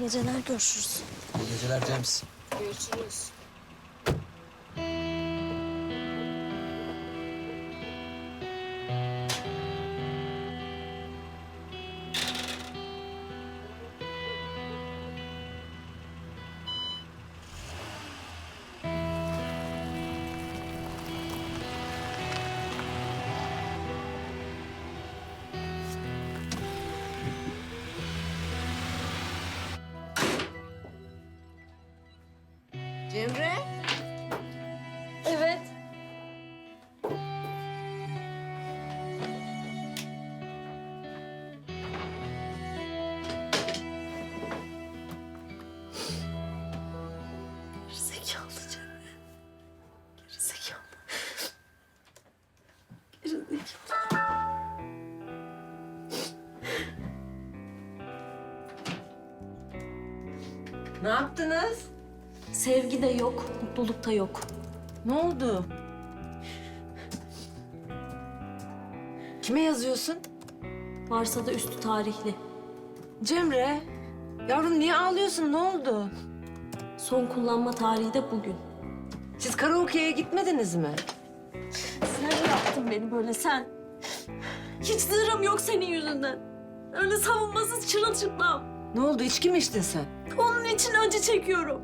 Geceler görüşürüz. İyi geceler James. Görüşürüz. Cemre. Evet. Gerizekalı Cemre. Gerizekalı. Gerizekalı. Ne yaptınız? Sevgi de yok, mutluluk da yok. Ne oldu? Kime yazıyorsun? Varsa da üstü tarihli. Cemre. Yavrum niye ağlıyorsun? Ne oldu? Son kullanma tarihi de bugün. Siz karaoke'ye gitmediniz mi? Sen yaptın beni böyle sen. Hiç zırhım yok senin yüzünden. Öyle savunmasız çırılçıplam. Ne oldu? İçki mi içtin sen? Onun için acı çekiyorum.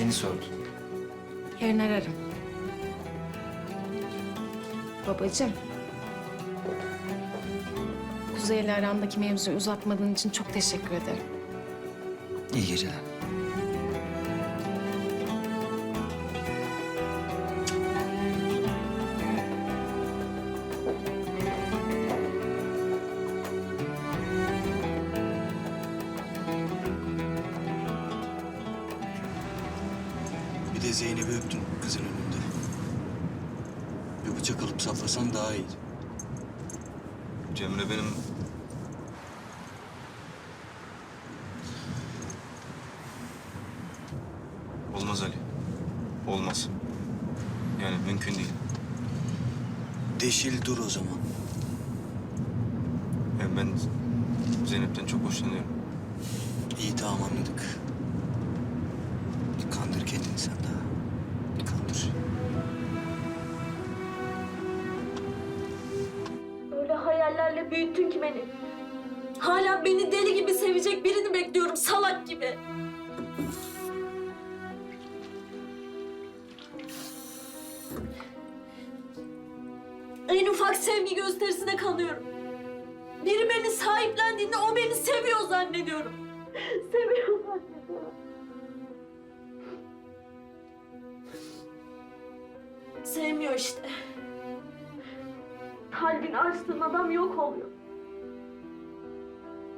Seni sordu. Yarın ararım. Babacığım. Kuzey ile arandaki mevzuyu uzatmadığın için çok teşekkür ederim. İyi geceler. Zeynep'i öptün kızın önünde. Bir bıçak alıp saplasan daha iyi. Cemre benim... Olmaz Ali. Olmaz. Yani mümkün değil. Deşil dur o zaman. Yani ben Zeynep'ten çok hoşlanıyorum. İyi tamam anladık. Hayallerle büyüttün ki beni. Hala beni deli gibi sevecek birini bekliyorum salak gibi. En ufak sevgi gösterisine kanıyorum. Biri beni sahiplendiğinde o beni seviyor zannediyorum. Seviyor zannediyorum. Sevmiyor işte. Kalbini açtığın adam yok oluyor.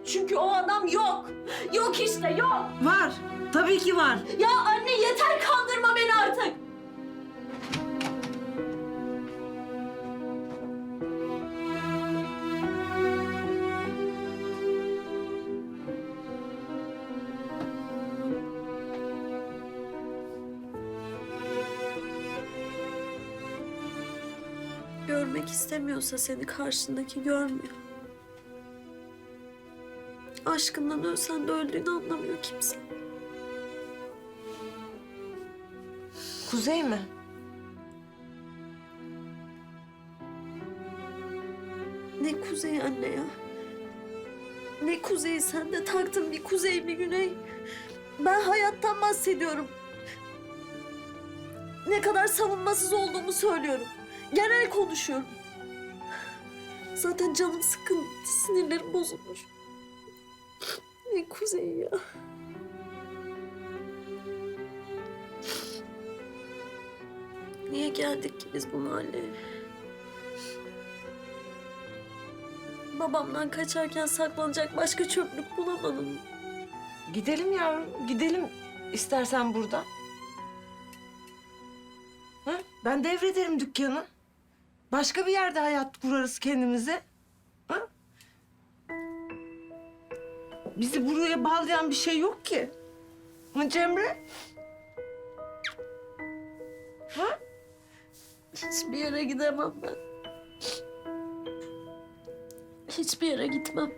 Çünkü o adam yok. Yok işte yok. Var. Tabii ki var. Ya anne yeter kandırma beni artık. Görmek istemiyorsa seni karşındaki görmüyor. Aşkından ölsen de öldüğünü anlamıyor kimse. Kuzey mi? Ne kuzey anne ya? Ne kuzey sen de taktın bir kuzey mi güney? Ben hayattan bahsediyorum. Ne kadar savunmasız olduğumu söylüyorum. Genel konuşuyorum. Zaten canım sıkın, sinirlerim bozulmuş. Ne kuzey ya? Niye geldik ki biz bu mahalleye? Babamdan kaçarken saklanacak başka çöplük bulamadım. Gidelim yavrum, gidelim istersen burada. Ha? Ben devrederim dükkanı. Başka bir yerde hayat kurarız kendimize. Ha? Bizi buraya bağlayan bir şey yok ki. Ha Cemre? Ha? Hiçbir yere gidemem ben. Hiçbir yere gitmem.